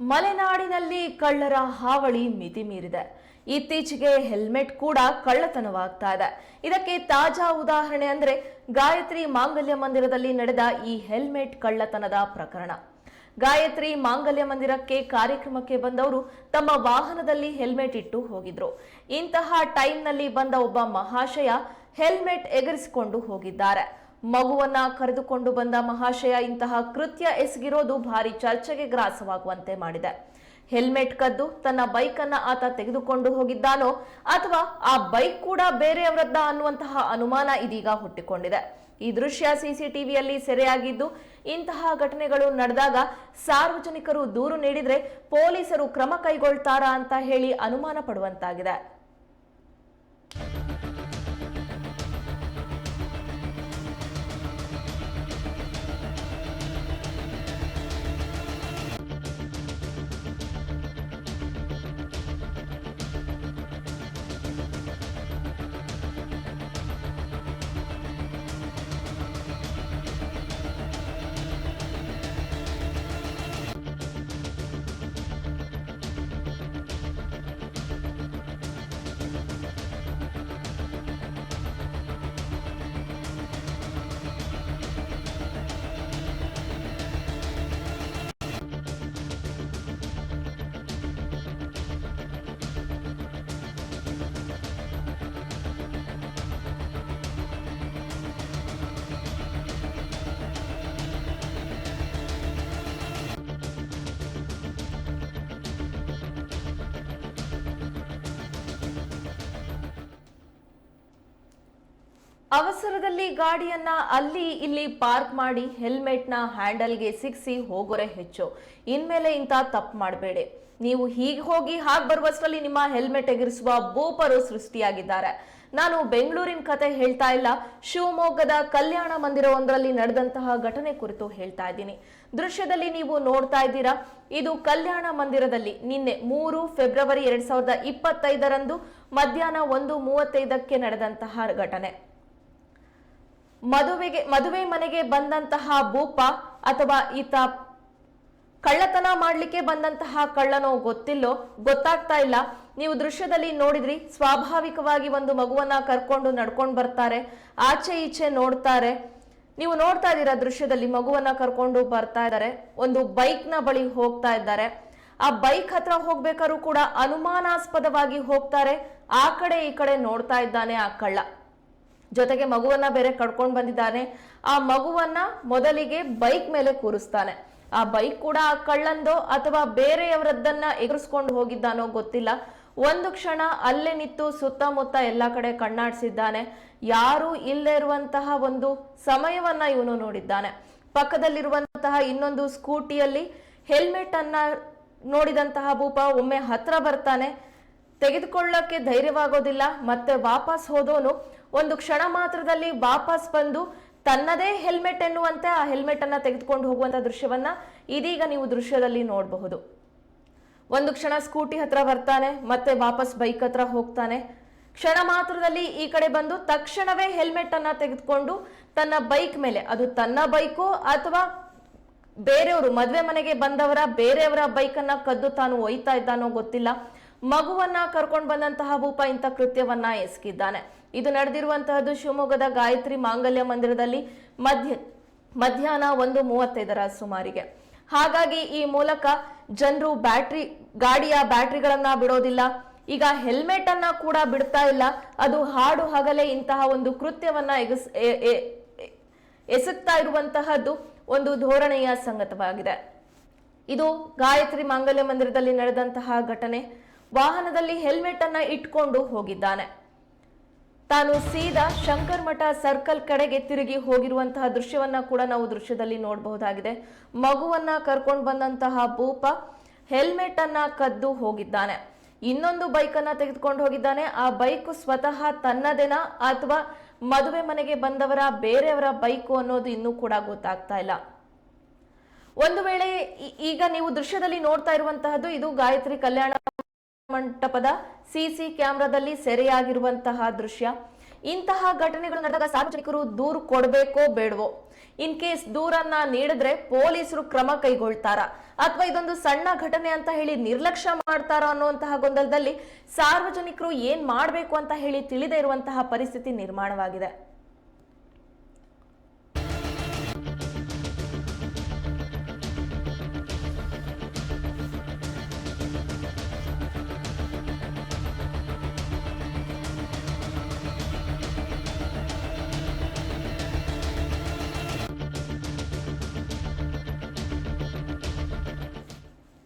ಮಲೆನಾಡಿನಲ್ಲಿ ಕಳ್ಳರ ಹಾವಳಿ ಮಿತಿ ಮೀರಿದೆ ಇತ್ತೀಚೆಗೆ ಹೆಲ್ಮೆಟ್ ಕೂಡ ಕಳ್ಳತನವಾಗ್ತಾ ಇದೆ. ಇದಕ್ಕೆ ತಾಜಾ ಉದಾಹರಣೆ ಅಂದ್ರೆ ಗಾಯತ್ರಿ ಮಾಂಗಲ್ಯ ಮಂದಿರದಲ್ಲಿ ನಡೆದ ಈ ಹೆಲ್ಮೆಟ್ ಕಳ್ಳತನದ ಪ್ರಕರಣ. ಗಾಯತ್ರಿ ಮಾಂಗಲ್ಯ ಮಂದಿರಕ್ಕೆ ಕಾರ್ಯಕ್ರಮಕ್ಕೆ ಬಂದವರು ತಮ್ಮ ವಾಹನದಲ್ಲಿ ಹೆಲ್ಮೆಟ್ ಇಟ್ಟು ಹೋಗಿದ್ರು. ಇಂತಹ ಟೈಮ್ನಲ್ಲಿ ಬಂದ ಒಬ್ಬ ಮಹಾಶಯ ಹೆಲ್ಮೆಟ್ ಎಗರಿಸಿಕೊಂಡು ಹೋಗಿದ್ದಾರೆ. ಮಗುವನ್ನ ಕರೆದುಕೊಂಡು ಬಂದ ಮಹಾಶಯ ಇಂತಹ ಕೃತ್ಯ ಎಸಗಿರೋದು ಭಾರಿ ಚರ್ಚೆಗೆ ಗ್ರಾಸವಾಗುವಂತೆ ಮಾಡಿದೆ. ಹೆಲ್ಮೆಟ್ ಕದ್ದು ತನ್ನ ಬೈಕ್ ಅನ್ನ ಆತ ತೆಗೆದುಕೊಂಡು ಹೋಗಿದ್ದಾನೋ ಅಥವಾ ಆ ಬೈಕ್ ಕೂಡ ಬೇರೆಯವರದ್ದ ಅನ್ನುವಂತಹ ಅನುಮಾನ ಇದೀಗ ಹುಟ್ಟಿಕೊಂಡಿದೆ. ಈ ದೃಶ್ಯ ಸಿಸಿಟಿವಿಯಲ್ಲಿ ಸೆರೆಯಾಗಿದ್ದು, ಇಂತಹ ಘಟನೆಗಳು ನಡೆದಾಗ ಸಾರ್ವಜನಿಕರು ದೂರು ನೀಡಿದ್ರೆ ಪೊಲೀಸರು ಕ್ರಮ ಕೈಗೊಳ್ತಾರಾ ಅಂತ ಹೇಳಿ ಅನುಮಾನ ಪಡುವಂತಾಗಿದೆ ಅವಸರದಲ್ಲಿ ಗಾಡಿಯನ್ನ ಅಲ್ಲಿ ಇಲ್ಲಿ ಪಾರ್ಕ್ ಮಾಡಿ ಹೆಲ್ಮೆಟ್ನ ಹ್ಯಾಂಡಲ್ಗೆ ಸಿಕ್ಸಿ ಹೋಗೋರೆ ಹೆಚ್ಚು. ಇನ್ಮೇಲೆ ಇಂಥ ತಪ್ಪು ಮಾಡಬೇಡಿ. ನೀವು ಹೀಗೆ ಹೋಗಿ ಹಾಗೆ ಬರುವಷ್ಟರಲ್ಲಿ ನಿಮ್ಮ ಹೆಲ್ಮೆಟ್ ಎಗರಿಸುವ ಬೋಪರು ಸೃಷ್ಟಿಯಾಗಿದ್ದಾರೆ. ನಾನು ಬೆಂಗಳೂರಿನ ಕತೆ ಹೇಳ್ತಾ ಇಲ್ಲ. ಶಿವಮೊಗ್ಗದ ಕಲ್ಯಾಣ ಮಂದಿರವೊಂದರಲ್ಲಿ ನಡೆದಂತಹ ಘಟನೆ ಕುರಿತು ಹೇಳ್ತಾ ಇದ್ದೀನಿ. ದೃಶ್ಯದಲ್ಲಿ ನೀವು ನೋಡ್ತಾ ಇದ್ದೀರಾ, ಇದು ಕಲ್ಯಾಣ ಮಂದಿರದಲ್ಲಿ ನಿನ್ನೆ ಮೂರು ಫೆಬ್ರವರಿ ಎರಡ್ ಸಾವಿರದ ಇಪ್ಪತ್ತೈದರಂದು ಮಧ್ಯಾಹ್ನ ಒಂದು ಮೂವತ್ತೈದಕ್ಕೆ ನಡೆದಂತಹ ಘಟನೆ. ಮದುವೆಗೆ, ಮದುವೆ ಮನೆಗೆ ಬಂದಂತಹ ಭೂಪ ಅಥವಾ ಈತ ಕಳ್ಳತನ ಮಾಡಲಿಕ್ಕೆ ಬಂದಂತಹ ಕಳ್ಳನೋ ಗೊತ್ತಿಲ್ಲೋ, ಗೊತ್ತಾಗ್ತಾ ಇಲ್ಲ. ನೀವು ದೃಶ್ಯದಲ್ಲಿ ನೋಡಿದ್ರಿ, ಸ್ವಾಭಾವಿಕವಾಗಿ ಒಂದು ಮಗುವನ್ನ ಕರ್ಕೊಂಡು ನಡ್ಕೊಂಡು ಬರ್ತಾರೆ, ಆಚೆ ಈಚೆ ನೋಡ್ತಾರೆ. ನೀವು ನೋಡ್ತಾ ಇದ್ದೀರಾ ದೃಶ್ಯದಲ್ಲಿ ಮಗುವನ್ನ ಕರ್ಕೊಂಡು ಬರ್ತಾ ಇದ್ದಾರೆ, ಒಂದು ಬೈಕ್ನ ಬಳಿ ಹೋಗ್ತಾ ಇದ್ದಾರೆ. ಆ ಬೈಕ್ ಹತ್ರ ಹೋಗ್ಬೇಕಾದ್ರೂ ಕೂಡ ಅನುಮಾನಾಸ್ಪದವಾಗಿ ಹೋಗ್ತಾರೆ, ಆ ಕಡೆ ಈ ಕಡೆ ನೋಡ್ತಾ ಇದ್ದಾನೆ ಆ ಕಳ್ಳ. ಜೊತೆಗೆ ಮಗುವನ್ನ ಬೇರೆ ಕಡ್ಕೊಂಡು ಬಂದಿದ್ದಾನೆ. ಆ ಮಗುವನ್ನ ಮೊದಲಿಗೆ ಬೈಕ್ ಮೇಲೆ ಕೂರಿಸ್ತಾನೆ. ಆ ಬೈಕ್ ಕೂಡ ಆ ಕಳ್ಳಂದೋ ಅಥವಾ ಬೇರೆಯವರದ್ದನ್ನ ಎಗರಿಸ್ಕೊಂಡು ಹೋಗಿದ್ದಾನೋ ಗೊತ್ತಿಲ್ಲ. ಒಂದು ಕ್ಷಣ ಅಲ್ಲೇ ನಿಂತು ಸುತ್ತಮುತ್ತ ಎಲ್ಲ ಕಡೆ ಕಣ್ಣಾಡಿಸಿದ್ದಾನೆ. ಯಾರು ಇಲ್ಲದೆ ಇರುವಂತಹ ಒಂದು ಸಮಯವನ್ನ ಇವನು ನೋಡಿದ್ದಾನೆ. ಪಕ್ಕದಲ್ಲಿರುವಂತಹ ಇನ್ನೊಂದು ಸ್ಕೂಟಿಯಲ್ಲಿ ಹೆಲ್ಮೆಟ್ ಅನ್ನ ನೋಡಿದಂತಹ ಭೂಪ ಒಮ್ಮೆ ಹತ್ರ ಬರ್ತಾನೆ. ತೆಗೆದುಕೊಳ್ಳಕ್ಕೆ ಧೈರ್ಯವಾಗೋದಿಲ್ಲ, ಮತ್ತೆ ವಾಪಸ್ ಹೋದೋನು ಒಂದು ಕ್ಷಣ ಮಾತ್ರದಲ್ಲಿ ವಾಪಸ್ ಬಂದು ತನ್ನದೇ ಹೆಲ್ಮೆಟ್ ಎನ್ನುವಂತೆ ಆ ಹೆಲ್ಮೆಟ್ ಅನ್ನ ತೆಗೆದುಕೊಂಡು ಹೋಗುವಂತ ದೃಶ್ಯವನ್ನ ಇದೀಗ ನೀವು ದೃಶ್ಯದಲ್ಲಿ ನೋಡಬಹುದು. ಒಂದು ಕ್ಷಣ ಸ್ಕೂಟಿ ಹತ್ರ ಬರ್ತಾನೆ, ಮತ್ತೆ ವಾಪಸ್ ಬೈಕ್ ಹತ್ರ ಹೋಗ್ತಾನೆ. ಕ್ಷಣ ಮಾತ್ರದಲ್ಲಿ ಈ ಕಡೆ ಬಂದು ತಕ್ಷಣವೇ ಹೆಲ್ಮೆಟ್ ಅನ್ನ ತೆಗೆದುಕೊಂಡು ತನ್ನ ಬೈಕ್ ಮೇಲೆ, ಅದು ತನ್ನ ಬೈಕು ಅಥವಾ ಬೇರೆಯವರು, ಮದುವೆ ಮನೆಗೆ ಬಂದವರ, ಬೇರೆಯವರ ಬೈಕ್ ಅನ್ನ ಕದ್ದು ತಾನು ಒಯ್ತಾ ಇದ್ದಾನೋ ಗೊತ್ತಿಲ್ಲ. ಮಗುವನ್ನ ಕರ್ಕೊಂಡು ಬಂದಂತಹ ಭೂಪ ಇಂಥ ಕೃತ್ಯವನ್ನ ಎಸಗಿದ್ದಾನೆ. ಇದು ನಡೆದಿರುವಂತಹದ್ದು ಶಿವಮೊಗ್ಗದ ಗಾಯತ್ರಿ ಮಾಂಗಲ್ಯ ಮಂದಿರದಲ್ಲಿ ಮಧ್ಯ, ಮಧ್ಯಾಹ್ನ ಒಂದು ಮೂವತ್ತೈದರ ಸುಮಾರಿಗೆ. ಹಾಗಾಗಿ ಈ ಮೂಲಕ ಜನರು ಬ್ಯಾಟ್ರಿ, ಗಾಡಿಯ ಬ್ಯಾಟ್ರಿಗಳನ್ನ ಬಿಡೋದಿಲ್ಲ. ಈಗ ಹೆಲ್ಮೆಟ್ ಅನ್ನ ಕೂಡ ಬಿಡ್ತಾ ಇಲ್ಲ. ಅದು ಹಾಡು ಹಗಲೇ ಇಂತಹ ಒಂದು ಕೃತ್ಯವನ್ನ ಎಗಸ್ ಎಸಗ್ತಾ ಇರುವಂತಹದ್ದು ಒಂದು ಧೋರಣೆಯ ಸಂಗತವಾಗಿದೆ. ಇದು ಗಾಯತ್ರಿ ಮಾಂಗಲ್ಯ ಮಂದಿರದಲ್ಲಿ ನಡೆದಂತಹ ಘಟನೆ. ವಾಹನದಲ್ಲಿ ಹೆಲ್ಮೆಟ್ ಅನ್ನ ಇಟ್ಕೊಂಡು ಹೋಗಿದ್ದಾನೆ. ತಾನು ಸೀದಾ ಶಂಕರ್ ಮಠ ಸರ್ಕಲ್ ಕಡೆಗೆ ತಿರುಗಿ ಹೋಗಿರುವಂತಹ ದೃಶ್ಯವನ್ನ ಕೂಡ ನಾವು ದೃಶ್ಯದಲ್ಲಿ ನೋಡಬಹುದಾಗಿದೆ. ಮಗುವನ್ನ ಕರ್ಕೊಂಡು ಬಂದಂತಹ ಭೂಪ ಹೆಲ್ಮೆಟ್ ಅನ್ನ ಕದ್ದು ಹೋಗಿದ್ದಾನೆ. ಇನ್ನೊಂದು ಬೈಕ್ ಅನ್ನ ತೆಗೆದುಕೊಂಡು ಹೋಗಿದ್ದಾನೆ. ಆ ಬೈಕ್ ಸ್ವತಃ ತನ್ನದೇನಾ ಅಥವಾ ಮದುವೆ ಮನೆಗೆ ಬಂದವರ ಬೇರೆಯವರ ಬೈಕು ಅನ್ನೋದು ಇನ್ನೂ ಕೂಡ ಗೊತ್ತಾಗ್ತಾ ಇಲ್ಲ. ಒಂದು ವೇಳೆ ಈಗ ನೀವು ದೃಶ್ಯದಲ್ಲಿ ನೋಡ್ತಾ ಇರುವಂತಹದ್ದು ಇದು ಗಾಯತ್ರಿ ಕಲ್ಯಾಣ ಮಂಟಪದ ಸಿಸಿ ಕ್ಯಾಮೆರಾದಲ್ಲಿ ಸೆರೆಯಾಗಿರುವಂತಹ ದೃಶ್ಯ. ಇಂತಹ ಘಟನೆಗಳು ನಡೆದಾಗ ಸಾರ್ವಜನಿಕರು ದೂರು ಕೊಡಬೇಕೋ ಬೇಡವೋ? ಇನ್ ಕೇಸ್ ದೂರನ್ನ ನೀಡಿದ್ರೆ ಪೊಲೀಸರು ಕ್ರಮ ಕೈಗೊಳ್ತಾರ? ಅಥವಾ ಇದೊಂದು ಸಣ್ಣ ಘಟನೆ ಅಂತ ಹೇಳಿ ನಿರ್ಲಕ್ಷ್ಯ ಮಾಡ್ತಾರ ಅನ್ನುವಂತಹ ಗೊಂದಲದಲ್ಲಿ ಸಾರ್ವಜನಿಕರು ಏನ್ ಮಾಡಬೇಕು ಅಂತ ಹೇಳಿ ತಿಳಿದೇ ಇರುವಂತಹ ಪರಿಸ್ಥಿತಿ ನಿರ್ಮಾಣವಾಗಿದೆ.